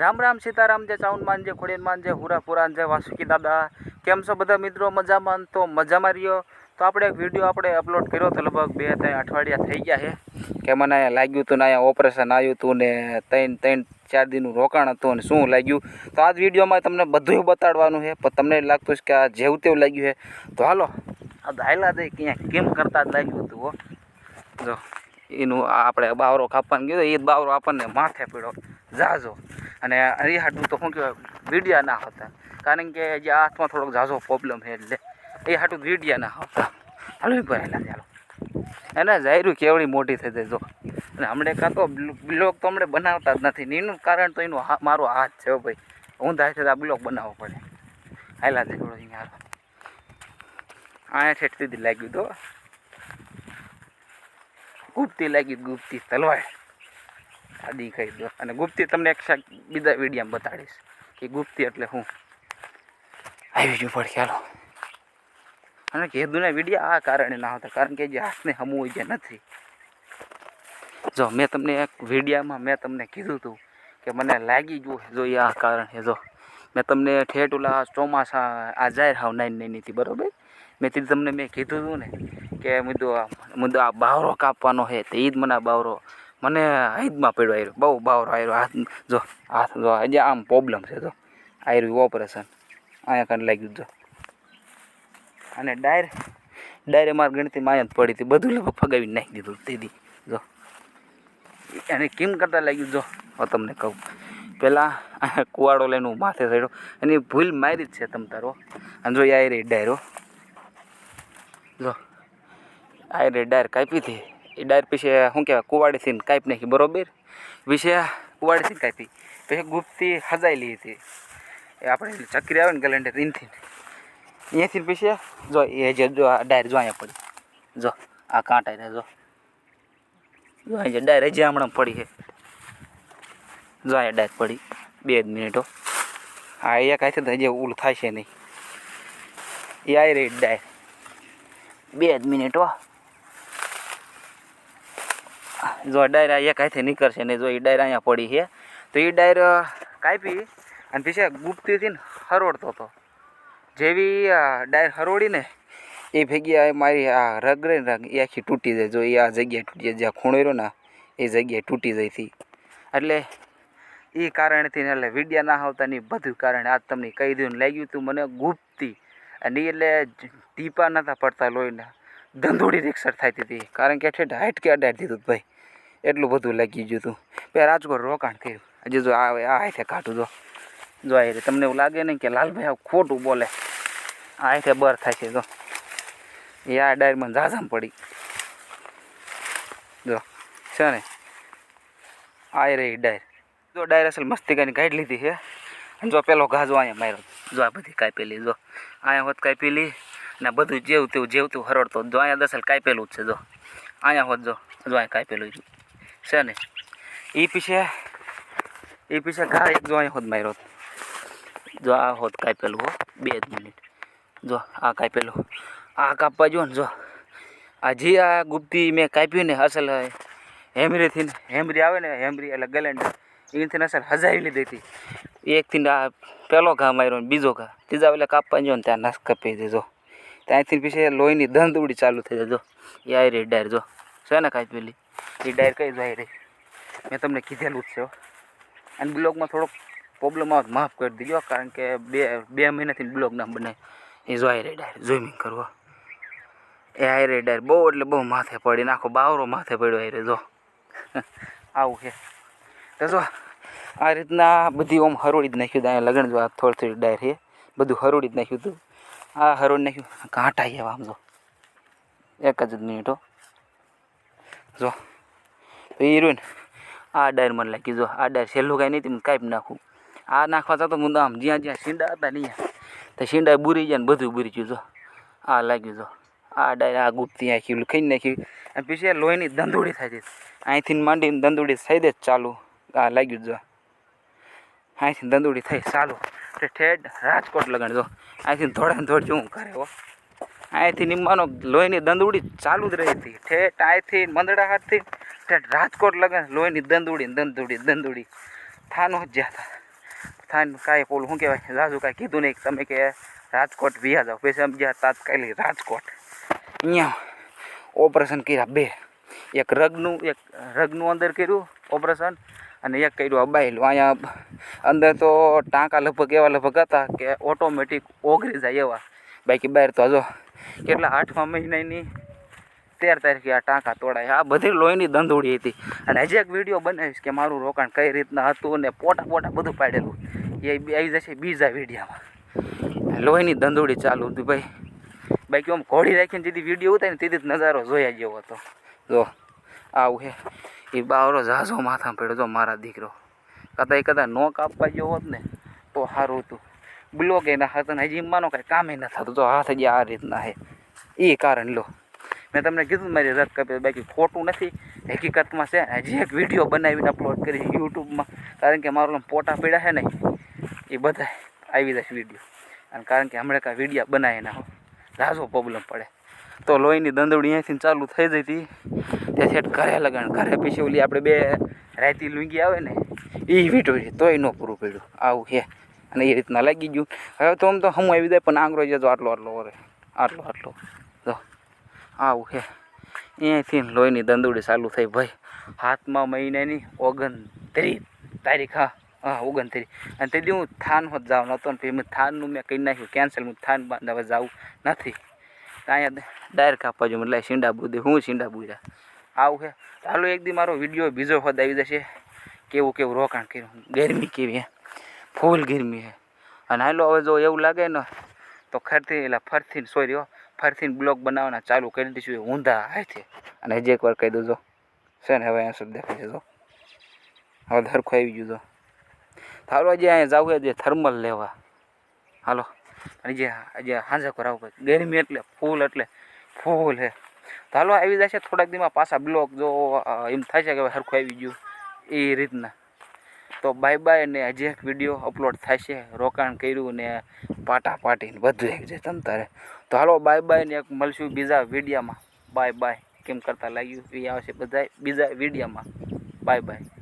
રામ રામ સીતારામ, જય ચાઉનમાન જે ખોડિયારમાન જે હુરા પુરાન જે વાસુકી દાદા. કેમ છો બધા મિત્રો? મજામાં તો મજામાં રહ્યો. તો આપણે એક વીડિયો આપણે અપલોડ કર્યો તો લગભગ બે ત્રણ અઠવાડિયા થઈ ગયા છે. કે મને અહીંયા લાગ્યું હતું ને અહીંયા ઓપરેશન આવ્યું હતું ને ત્રણ ત્રણ, ચાર દિનનું રોકાણ હતું અને શું લાગ્યું? તો આ જ વિડીયોમાં તમને બધું બતાડવાનું છે, પણ તમને લાગતું છે કે આ જેવું તેવું લાગ્યું છે. તો હાલો. આ દાયલા દે ક્યાં કેમ કરતા જ લાગ્યું હતું હો? જો, એનું આપણે બાવરો કાપવાનું ગયો એ જ બાવરો આપણને માથે પડ્યો. જાજો. અને એ હાટું તો શું કહેવાય, વીડિયા ના હતા. કારણ કે જે હાથમાં થોડોક ઝાઝો પ્રોબ્લેમ છે એટલે એ હાટું વીડિયા ના હતા. હાલો ભરેલા ચાલો એને જાયરું કેવડી મોટી થઈ જાય, જો. અને હમણે કાં તો બ્લોક તો હમણે બનાવતા જ નથી. એનું કારણ તો એનું મારો હાથ છે ભાઈ. હું થાય છે આ બ્લોક બનાવવો પડે. હાલા જાય થોડો અહીંયા અહીંયા ઠેઠ સુધી લાગ્યું તો. ગુપ્તી લાગી ગુપ્તી. તલવાર આદી કહી દો. અને ગુપ્તી તમને એક બીજા વિડીયામાં બતાડીશ કે ગુપ્તી એટલે હું. આવી ગયું પડે ચાલો અને કીધું વિડીયા આ કારણે ના હતા કારણ કે જે હાથને હમવું જે નથી. જો, મેં તમને એક વિડીયામાં મેં તમને કીધું હતું કે મને લાગી ગયું જો એ આ કારણ છે, જો. મેં તમને ઠેઠ ઓલા ચોમાસા, આ જાહેર હાવ નાઈન નાઈનથી બરોબર? મેં તે તમને મેં કીધું હતું ને કે મુદ્દો આ મુદ્દો આ બાવરો કાપવાનો છે, તે જ મને આ બાવરો મને હાઈદમાં પડ્યો આવ્યો બહુ બાવરો આવ્યો હાથ, જો હાથ, જો હજી આમ પ્રોબ્લેમ છે, જો. આવ્યું ઓપરેશન અહીંયા કાંઈ લાગ્યું જો. અને ડાયર, ડાયરે મારી ગણતીમાં અહીંયા જ પડી હતી. બધું લોકો ફગાવી નાખી દીધું તેથી જો. અને કેમ કરતાં લાગ્યું, જો? હું તમને કહું. પહેલાં કુવાડો લઈને હું માથે ચડ્યો. એની ભૂલ મારી જ છે તમ તારો અને જો રે ડાયરો જો. આ રે ડાયર કાપી હતી. એ ડાયર પછી શું કહેવાય કુવાડીથી કાપી નાખી બરોબર? વિશે કુવાડીથી કાપી પછી ગુપ્તી હજાયેલી હતી. એ આપણે ચક્રી આવે ને કેલેન્ડર એનથી અહીંયાથી પછી જો, એ જે જો ડાયર જો અહીંયા પડી. જો, આ કાંટા રહ્યા જો. જો અહીં ડાયર હજી હમણાં પડી છે. જો અહીંયા ડાયર પડી. બે જ મિનિટો હા. એ કાંઈ તો હજી ઉલ થાય છે નહીં. એ આવી રહી ડાયર. બે જ મિનિટ જો ડાયરા આ એક હાથે નીકળશે ને જો એ ડાયરા અહીંયા પડી છે, તો એ ડાયર કાપી અને પીછે ને હરોડતો હતો. જેવી આ ડાયર હરોડી ને, એ ભેગી મારી આ રગ રગ, એ આખી તૂટી જાય. જો એ આ જગ્યાએ તૂટી જાય, જ્યાં ખૂણો રહ્યો ને, એ જગ્યાએ તૂટી જાય હતી એટલે એ કારણથી એટલે વિડિયા ના આવતા ને બધું કારણે આજ તમને કહી દઉં લાગ્યું હતું મને ગુપ્તી. અને એ એટલે ટીપા નહોતા પડતા લોહીને. ધંધોડી રિક્ષર થતી હતી. કારણ કે ઠેઠ હાઈટ કે અડાડી દીધું ભાઈ. એટલું બધું લાગી ગયું હતું પે રાજકોટ રોકાણ કર્યું. હજી જો આ આ હાથે કાઢું જો. જો આ તમને એવું લાગે નહીં કે લાલભાઈ આ ખોટું બોલે. આ હાથે બર થાય છે જો. એ આ ડાયરમાં ઝાઝામ પડી. જો, છે ને? આ રહી ડાયર. જો ડાયર અસલ મસ્તી કરીને કાઢી લીધી છે. જો પેલો ઘાજો અહીંયા માર્યો. જો આ બધી કાપેલી, જો. અહીંયા હોત કાપેલી ને બધું જેવું તેવું જેવું તેવું હરડતો. જો અહીંયા દસલ કાપેલું જ છે, જો. અહીંયા હોત જો. જો અહીંયા કાપેલું છે ને એ પીછે એ પીછે ઘા એક જો અહીં હોત માર્યો જો આ હોત કાપેલું હો, બે મિનિટ. જો આ કાપેલું આ કાપવા જો ને જો. આ જે આ ગુપ્તી મેં કાપ્યું ને અસલ હેમરીથી હેમરી આવે ને, હેમરી એટલે ગલેન્ડર, એનીથી અસલ હજારી લીધી હતી. એકથી આ પહેલો ઘા માર્યો ને બીજો ઘા. ત્રીજા વેલા કાપવા જો ને ત્યાં નાશ કાપી દેજો ત્યાંથી પછી લોહીની દંદુડી ચાલુ થઈ જાય જો. એ આવી રહી ડાયર જો. છે ને કાપેલી? પેલી એ ડાયર કઈ જાય રહી મેં તમને કીધેલું જ છે અને બ્લોગમાં થોડોક પ્રોબ્લેમ આવે માફ કરી દીજો કારણ કે બે બે મહિનાથી બ્લોગ ના બને એ જો આવી રહી ડાયર ઝૂમિંગ કરવો. એ આવી રહી ડાયર, બહુ એટલે બહુ માથે પડી નાખો બાવરો માથે પડ્યો રહ્યો જો. આવું છે. તો જો, આ રીતના બધી ઓમ હરોળી જ નાખ્યું હતું, અહીંયા લગ્ન જો આ થોડી થોડી ડાયર છે. બધું હરોળી જ નાખ્યું હતું. આ હરોળી નાખ્યું કાંટા એવા આમ જો. એક જ મિનિટો જો. તો એ રહ્યું ને આ ડાયર મને લાગી જો આ ડાયર છેલ્લું કાંઈ નહીં કાંઈ નાખું. આ નાખવા જતો હું આમ જ્યાં જ્યાં શીંડા હતા ને અહીંયા તો શીંડા બુરી જાય ને બધું બુરી ગયું, જો. આ લાગ્યું, જો. આ ડાયર આ ગુપ્તી આખી ખાઈ નાખી અને પછી આ લોહીની દંદોડી થાય છે. અહીંથી માંડીને દંદોડી થઈ દે ચાલુ. આ લાગ્યું, જો. અહીંથી દંદોડી થઈ ચાલુ. ઠેઠ રાજકોટ લગણ જો. અહીંથી ધોળા ધોળ જેવું કરે, હો. અહીંથી નિમ્માનો લોહીની દંદુડી ચાલુ જ રહી હતી. ઠેઠ અહીંથી મંદડા હાથથી ઠેઠ રાજકોટ લગન લોહીની દંદુડી દંદુડી દંદુડી. થાનો જ જ્યાં હતા થાન કાંઈ પોલું શું કહેવાય? રાજુ કાંઈ કીધું નહીં તમે કે રાજકોટ વિયા જાઓ. પછી સમજ્યા તાત્કાલિક રાજકોટ અહીંયા ઓપરેશન કર્યા બે. એક રગનું એક રગનું અંદર કર્યું ઓપરેશન અને એક કર્યું અબાયેલું અહીંયા અંદર તો ટાંકા લગભગ એવા લગભગ હતા કે ઓટોમેટિક ઓગરી જાય એવા. બાકી બહાર તો હજો કેટલા આઠમા મહિનાની તેર તારીખે આ ટાંકા તોડાય આ બધી લોહીની દંધોડી હતી. અને હજી એક વીડિયો બનાવીશ કે મારું રોકાણ કઈ રીતના હતું ને પોટા પોટા બધું પાડેલું. એ આવી જશે બીજા વિડીયામાં. લોહીની દંધોડી ચાલુ હતી ભાઈ. બાકી આમ ઘોડી રાખીને જેથી વીડિયો ઉતારે ને તેથી જ નજારો જોયા જેવો હતો. જો, આવું હે એ બાવરો ઝાઝો માથામાં પડ્યો. જો, મારા દીકરો. કદાચ કદાચ નો કાપવા ગયો હોત ને, તો સારું હતું. બ્લોક એના હતા ને, હજી માનો કાંઈ કામે ન થતું. તો હાથ જ આ રીતના હે એ કારણ લો. મેં તમને કીધું મારી રદ કાપી, બાકી ખોટું નથી. હકીકતમાં છે હજી એક વીડિયો બનાવીને અપલોડ કરી યુટ્યુબમાં. કારણ કે મારું પોટા પીડા છે ને, એ બધા આવી જશે વીડિયો. અને કારણ કે હમણાં કાંઈ વીડિયો બનાવી ના ઝાઝો પ્રોબ્લેમ પડે. તો લોહીની દંદોડી અહીંથી ચાલુ થઈ જઈ હતી ત્યાં છેટ ઘરે લગાણ ઘરે પછી ઓલી આપણે બે રાયતી લુંગી આવે ને, એ વીટોરી તોય ન પૂરું પડ્યું. આવું હે અને એ રીતના લાગી ગયું. હવે તો આમ તો હું આવી જાય, પણ આંગળો જતો આટલો આટલો વરે આટલો આટલો. આવું હે. અહીંયાથી લોહીની દંદુડી ચાલુ થઈ ભાઈ. હાથમાં મહિનાની ઓગણત્રીસ તારીખ, હા હા, ઓગણત્રીસ. અને તેથી હું થાન હોત જવાનો હતો ને મેં થાનનું મેં કહી નાખ્યું કેન્સલ હું થાન બાંધવા જવું નથી. અહીંયા ડાયરેક્ટ આપવા જો એટલે શીંડા બુદ્ધિ હું શીંડા બુદ્યા. આવું છે ચાલો એક દી મારો વીડિયો બીજો હોદ આવી જશે. કેવું કેવું રોકાણ કર્યું. ગરમી કેવી હે. ફૂલ ગરમી હે. અને હાલો, હવે જો એવું લાગે ને, તો ખરથી એટલે ફરથી સોરી હો ફરથી બ્લોગ બનાવવાના ચાલુ કરી દઈશું ઊંધા હાથે અને હજી એકવાર કહી દઉં જો છે ને, હવે અહીંયા સુધી દેખાય જો. હવે ધરખું આવી ગયું જો. હાલો, હજી અહીંયા જવું છે થર્મલ લેવા. હાલો, અને જે જે હાંજા કરાવું ગરમી એટલે ફૂલ એટલે ફૂલ હે તો હાલો, આવી જશે થોડાક દીમાં પાછા બ્લોક જો એમ થાય છે કે હવે સરખું આવી ગયું. એ રીતના. તો બાય બાય ને હજી એક વીડિયો અપલોડ થશે રોકાણ કર્યું ને પાટા પાટીને બધું એક જે તમ તારે. તો હાલો બાય બાય ને એક મળશું બીજા વિડીયામાં બાય બાય કેમ કરતા લાગ્યું? એ આવશે બધા બીજા વિડીયામાં બાય બાય